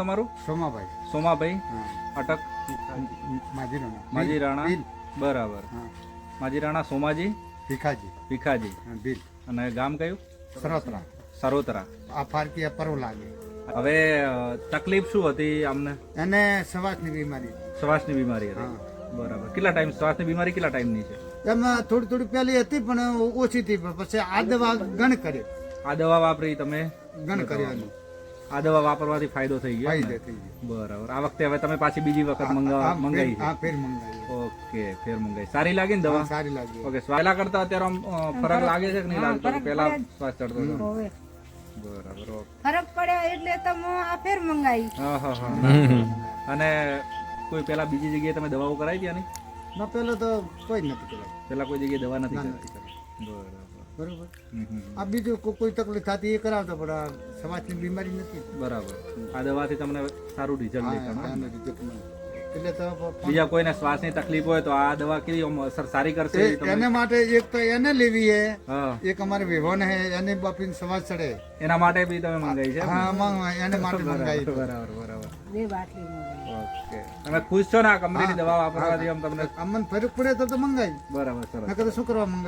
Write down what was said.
તમારું? સોમાભાઈ. સોમાભાઈ? અટક. માજી રાણા. બરાબર. માજી રાણા સોમાજી? ભીખાજી. ભીખાજી. ભીલ અને ગામ કયું? સરોતરા. સરોતરા. આ ફારકી પરવ લાગે. હવે તકલીફ શું હતી આમને એને સવાસની બીમારી. શ્વાસની બીમારી હતી. બરાબર. કેટલા ટાઈમ શ્વાસની બીમારી કેટલા ટાઈમની છે? એમાં થોડી થોડી પહેલી હતી પણ ઓછી હતી. પછી આ દવા ગણ કરી. આ દવા વાપરી તમે? ગણ કર્યાનું. આ દવા વાપરવાથી ફાયદો થઈ ગયો થઈ. બરાબર. આ વખતે હવે તમે પાછી બીજી વખત મંગાવી છે? ફેર મંગાવી. ઓકે ફેર મંગાવી. સારી લાગી ને દવા? સારી લાગી. ઓકે પહેલા કરતા અત્યારે આમ ફરક લાગે છે કે નહીં લાગતો પહેલા શ્વાસ ચડતો હતો. બરાબર ફરક પડ્યો એટલે તમે આ ફેર મંગાવી. હા હા હા. અને કોઈ પેલા બીજી જગ્યાએ તમે દવાઓ કરાવી ત્યાં નહીં ના પેલો તો કોઈ જ નથી કર્યો પેલા કોઈ જગ્યાએ દવા નથી કરાવી. બરાબર. બરોબર. આ બીજું કોઈ તકલીફ થતી એ કરાવતો પણ આ સમાજની બીમારી નથી. બરાબર. આ દવાથી તમને સારું રિઝલ્ટ. એટલે બીજા કોઈને શ્વાસની તકલીફ હોય તો આ દવા કેવી અસર સારી કરશે એને માટે એક તો એને લેવી હે હા. એક અમારે વિહોન હે એને બાપીને સમાજ ચડે. એના માટે બી તમે મંગાવી છે હા આમાં એને માટે મંગાઈ બરાબર બરાબર. બે બાટલી ઓકે. તમે ખુશ છો ને આ કંપનીની દવા વાપરવાથી આમ તમને અમને ફરક પડે તો તો મંગાવી બરાબર સરસ નકર શું કરવા મંગાવ?